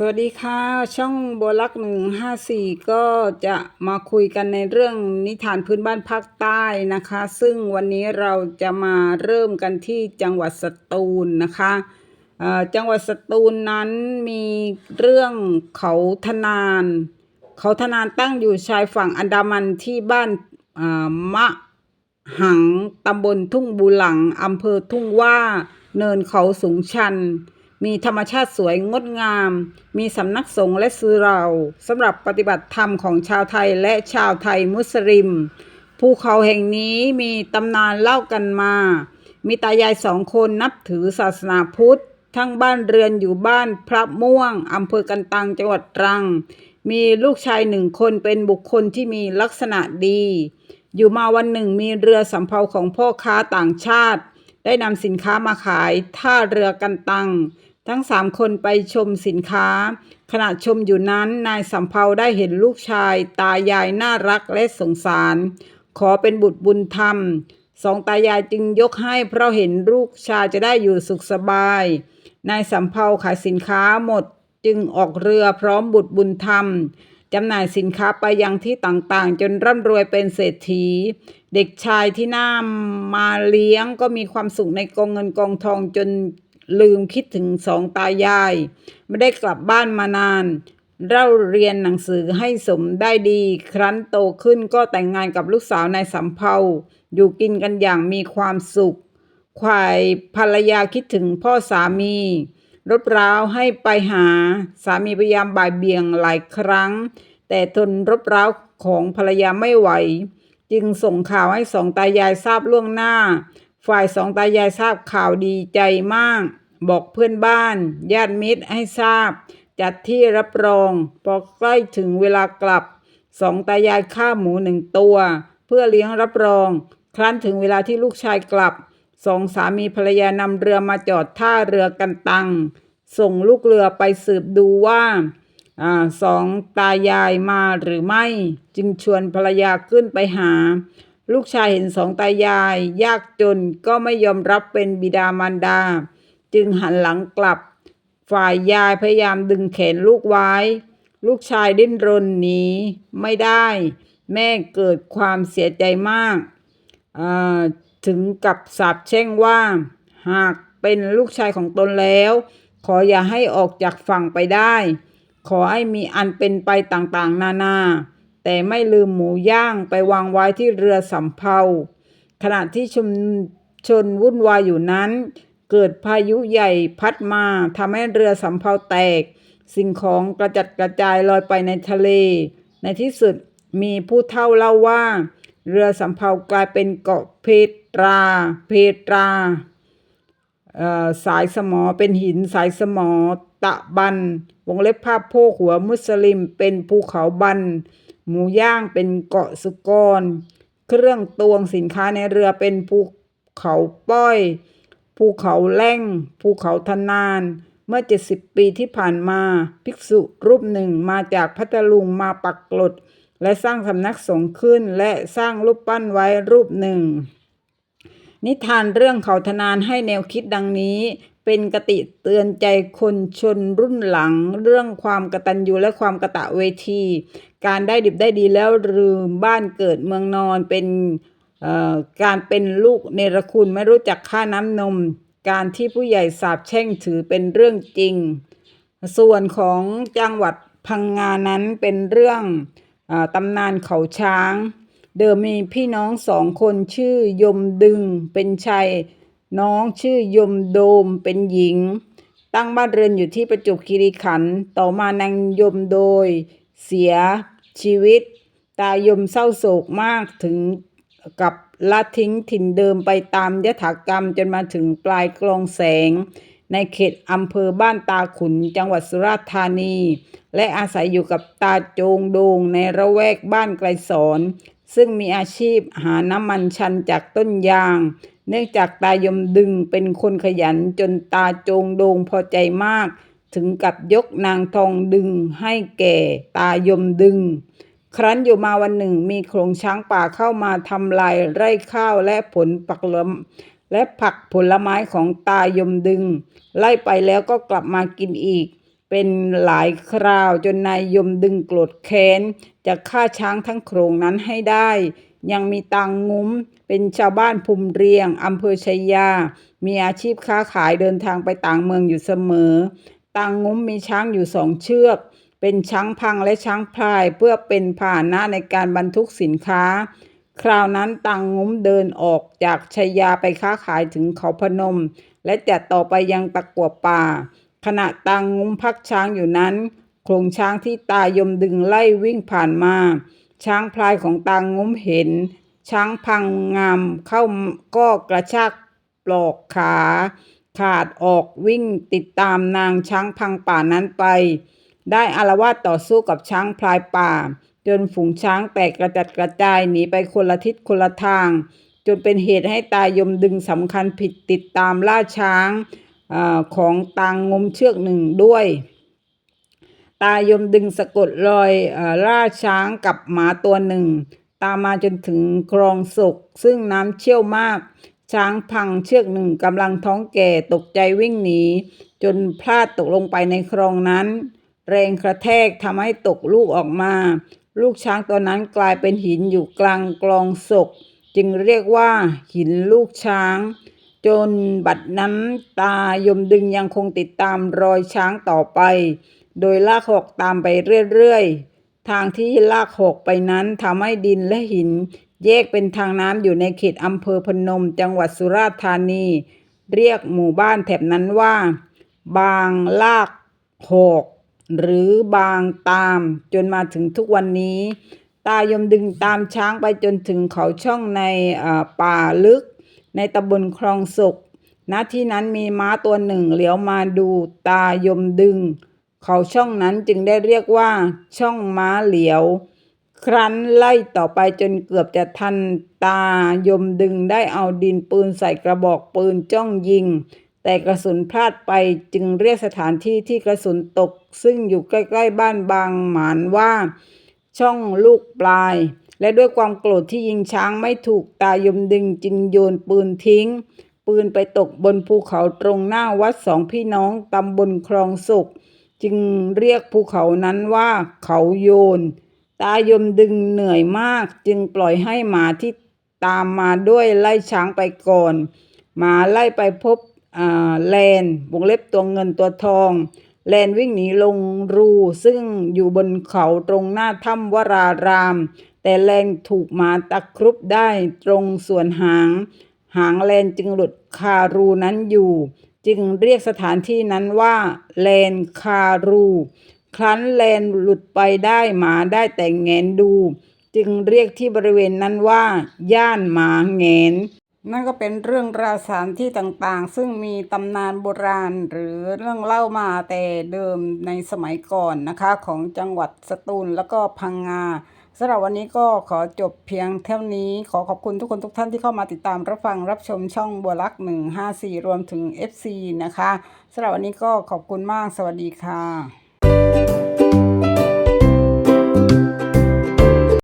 สวัสดีค่ะ ช่องบัวลักหนึ่งห้าสี่ก็จะมาคุยกันในเรื่องนิทานพื้นบ้านภาคใต้นะคะ ซึ่งวันนี้เราจะมาเริ่มกันที่จังหวัดสตูลนะคะอ่อจังหวัดสตูลนั้นมีเรื่องเขาทนาน เขาทนานตั้งอยู่ชายฝั่งอันดามันที่บ้านอ่ามะหังตำบลทุ่งบูหลังอำเภอทุ่งว่าเนินเขาสูงชัน มีธรรมชาติสวยงดงาม มีสำนักสงฆ์และซื้อเราสำหรับปฏิบัติธรรมของชาวไทยและชาวไทยมุสลิม ภูเขาแห่งนี้มีตำนานเล่ากันมา มีตายายสองคนนับถือศาสนาพุทธ ทั้งบ้านเรือนอยู่บ้านพระม่วงอำเภอกันตังจังหวัดตรัง มีลูกชายหนึ่งคนเป็นบุคคลที่มีลักษณะดี อยู่มาวันหนึ่งมีเรือสำเภาของพ่อค้าต่างชาติ ได้นำสินค้ามาขายท่าเรือกันตัง ทั้งสามคนไปชมสินค้า ขณะชมอยู่นั้นนายสำเภาได้เห็นลูกชาย ตายายน่ารักและสงสาร ขอเป็นบุตรบุญธรรมสองตายายจึงยกให้เพราะเห็นลูกชายจะได้อยู่สุขสบาย นายสำเภาขายสินค้าหมดจึงออกเรือพร้อมบุตรบุญธรรมจำหน่ายสินค้าไปยังที่ต่างๆ จนร่ำรวยเป็นเศรษฐี เด็กชายที่น่ามาเลี้ยงก็มีความสุขในกองเงินกองทองจน ลืมคิดถึงสองตายาย ไม่ได้กลับบ้านมานานเล่าเรียนหนังสือให้สมได้ดี ครั้นโตขึ้นก็แต่งงานกับลูกสาวนายสำเภาอยู่กินกันอย่างมีความสุขควายภรรยาคิดถึงพ่อสามีรบร้าวให้ไปหาสามีพยายามบ่ายเบี่ยงหลายครั้ง แต่ทนรบร้าวของภรรยาไม่ไหว จึงส่งข่าวให้สองตายายทราบล่วงหน้า ฝ่ายสองตายายทราบข่าวดีใจมาก บอกเพื่อนบ้าน ญาติมิตรให้ทราบ จัดที่รับรองพอใกล้ถึงเวลากลับสองตายายฆ่าหมูหนึ่งตัว เพื่อเลี้ยงรับรอง ครั้นถึงเวลาที่ลูกชายกลับสองสามีภรรยานำเรือมาจอดท่าเรือกันตัง ส่งลูกเรือไปสืบดูว่าอาสองตายายมาหรือไม่ จึงชวนภรรยาขึ้นไปหา ลูกชายเห็นสองตายาย ยากจนก็ไม่ยอมรับเป็นบิดามารดา จึงหันหลังกลับ ฝ่ายยายพยายามดึงแขนลูกไว้ ลูกชายดิ้นรนหนีไม่ได้ แม่เกิดความเสียใจมากถึงกับสาปแช่งว่า หากเป็นลูกชายของตนแล้ว ขออย่าให้ออกจากฝั่งไปได้ ขอให้มีอันเป็นไปต่างๆ นานา แต่ไม่ลืมหมูย่างไปวางไว้ที่เรือสำเภาขณะที่ชุมชนวุ่นวายอยู่นั้น เกิดพายุใหญ่พัดมาทำให้เรือสำเภาแตก สิ่งของกระจัดกระจายลอยไปในทะเล ในที่สุดมีผู้เฒ่าเล่าว่า เรือสำเภากลายเป็นเกาะเพตราเพตราสายสมอเป็นหินสายสมอตะบัน วงเล็บภาพโพกหัวมุสลิมเป็นภูเขาบัน หมูย่างเป็นเกาะสุกร เครื่องตวงสินค้าในเรือเป็นภูเขาป้อย ภูเขาแล่ง ภูเขาทนาน เมื่อ 70 ปีที่ผ่านมา ภิกษุรูปหนึ่งมาจากพัทลุงมาปักกลด และสร้างสำนักสงฆ์ขึ้นและสร้างรูปปั้นไว้รูปหนึ่งนิทานเรื่องเขาทนานให้แนวคิดดังนี้ เป็นกติเตือนใจคนชนรุ่นหลัง เรื่องความกตัญญูและความกะตะเวที การได้ดิบได้ดีแล้วลืมบ้านเกิดเมืองนอนเป็นการเป็นลูกเนรคุณไม่รู้จักค่าน้ำนม การที่ผู้ใหญ่สาบแช่งถือเป็นเรื่องจริง ส่วนของจังหวัดพังงานั้นเป็นเรื่องอตำนานเขาช้าง เดิมมีพี่น้องสองคนชื่อยมดึงเป็นชาย น้องชื่อยมโดมเป็นหญิง ตั้งบ้านเรือนอยู่ที่ประจวบคีรีขันธ์ต่อมานางยมโดย เสียชีวิต ตายมเศร้าโศกมากถึงกับละทิ้งถิ่นเดิมไปตามยถากรรมจนมาถึงปลายกลองแสง ในเขตอำเภอบ้านตาขุนจังหวัดสุราษฎร์ธานี และอาศัยอยู่กับตาโจงโดงในระแวกบ้านไกลสอน ซึ่งมีอาชีพหาน้ำมันชันจากต้นยาง เนื่องจากตายมดึงเป็นคนขยันจนตาโจงโดงพอใจมาก ถึงกับยกนางทองดึงให้แก่ตายมดึง ครั้นอยู่มาวันหนึ่งมีโขลงช้างป่าเข้ามาทำลายไร่ข้าวและผลปักลมและผักผลไม้ของตายมดึง ไล่ไปแล้วก็กลับมากินอีก เป็นหลายคราวจนนายยมดึงโกรธแค้น จะฆ่าช้างทั้งโขลงนั้นให้ได้ ยังมีตังงุ้ม เป็นชาวบ้านภูมิเรียงอำเภอชัยยา มีอาชีพค้าขายเดินทางไปต่างเมืองอยู่เสมอ ตังงุ้มมีช้างอยู่สองเชือก เป็นช้างพังและช้างพลายเพื่อเป็นพาหนะในการบรรทุกสินค้า คราวนั้นตังงุ้มเดินออกจากชัยยาไปค้าขายถึงเขาพนม และจะต่อไปยังตะกัวป่า ขณะตังงุ้มพักช้างอยู่นั้นโครงช้างที่ตายมดึงไล่วิ่งผ่านมา ช้างพลายของตังงุ้มเห็น ช้างพังงามเข้าก็กระชากปลอกขา ขาดออกวิ่งติดตามนางช้างพังป่านั้นไป ได้อารวาสต่อสู้กับช้างพลายป่า จนฝูงช้างแตกกระจัดกระจายหนีไปคนละทิศคนละทาง จนเป็นเหตุให้ตายมดึงสำคัญผิดติดตามล่าช้างอของตางงมเชือกหนึ่งด้วย ตายมดึงสะกดรอยอล่าช้างกับหมาตัวหนึ่ง ตามมาจนถึงคลองศก ซึ่งน้ำเชี่ยวมาก ช้างพังเชือกหนึ่งกำลังท้องแก่ตกใจวิ่งหนี จนพลาดตกลงไปในคลองนั้น แรงกระแทกทำให้ตกลูกออกมา ลูกช้างตัวนั้นกลายเป็นหินอยู่กลางกลองศก จึงเรียกว่าหินลูกช้างจนบัดนั้นตายมดึงยังคงติดตามรอยช้างต่อไป โดยลากหอกตามไปเรื่อยๆ ทางที่ลากหอกไปนั้นทำให้ดินและหิน แยกเป็นทางน้ำอยู่ในเขตอำเภอพนม จังหวัดสุราษฎร์ธานี เรียกหมู่บ้านแถบนั้นว่า บางลากหอกหรือบางตามจนมาถึงทุกวันนี้ ตายมดึงตามช้างไปจนถึงเขาช่องในป่าลึก ในตำบลคลองศกณที่นั้นมีม้าตัวหนึ่งเหลียวมาดูตายมดึง เขาช่องนั้นจึงได้เรียกว่า ช่องม้าเหลียว ครั้นไล่ต่อไปจนเกือบจะทันตายมดึงได้เอาดินปืนใส่กระบอกปืนจ้องยิง แต่กระสุนพลาดไปจึงเรียกสถานที่ที่กระสุนตก ซึ่งอยู่ใกล้ๆบ้านบางหมานว่า ช่องลูกปลาย และด้วยความโกรธที่ยิงช้างไม่ถูกตายมดึงจึงโยนปืนทิ้งปืนไปตกบนภูเขาตรงหน้าวัดสองพี่น้องตำบลคลองสุก จึงเรียกภูเขานั้นว่าเขาโยน ตายมดึงเหนื่อยมาก จึงปล่อยให้หมาที่ตามมาด้วยไล่ช้างไปก่อน หมาไล่ไปพบอ่าแลนวงเล็บตัวเงินตัวทอง แลนวิ่งหนีลงรูซึ่งอยู่บนเขาตรงหน้าถ้ำวราราม แต่แลนถูกหมาตะครุบได้ตรงส่วนหาง หางแลนจึงหลุดคารูนั้นอยู่ จึงเรียกสถานที่นั้นว่าแลนคารู ครั้นแลนหลุดไปได้หมาได้แต่งแงนดู จึงเรียกที่บริเวณนั้นว่า ย่านหมาแงนนั่นก็เป็นเรื่องราวสถานที่ต่างๆ ซึ่งมีตำนานโบราณหรือเรื่องเล่ามาแต่เดิมในสมัยก่อนนะคะ ของจังหวัดสตูลแล้วก็พังงา สำหรับวันนี้ก็ขอจบเพียงเท่านี้ขอขอบคุณทุกคนทุกท่านที่เข้ามาติดตามรับฟังรับชมช่องบัวลักษ์154 รวมถึง FC นะคะสำหรับวันนี้ก็ขอบคุณมากสวัสดีค่ะ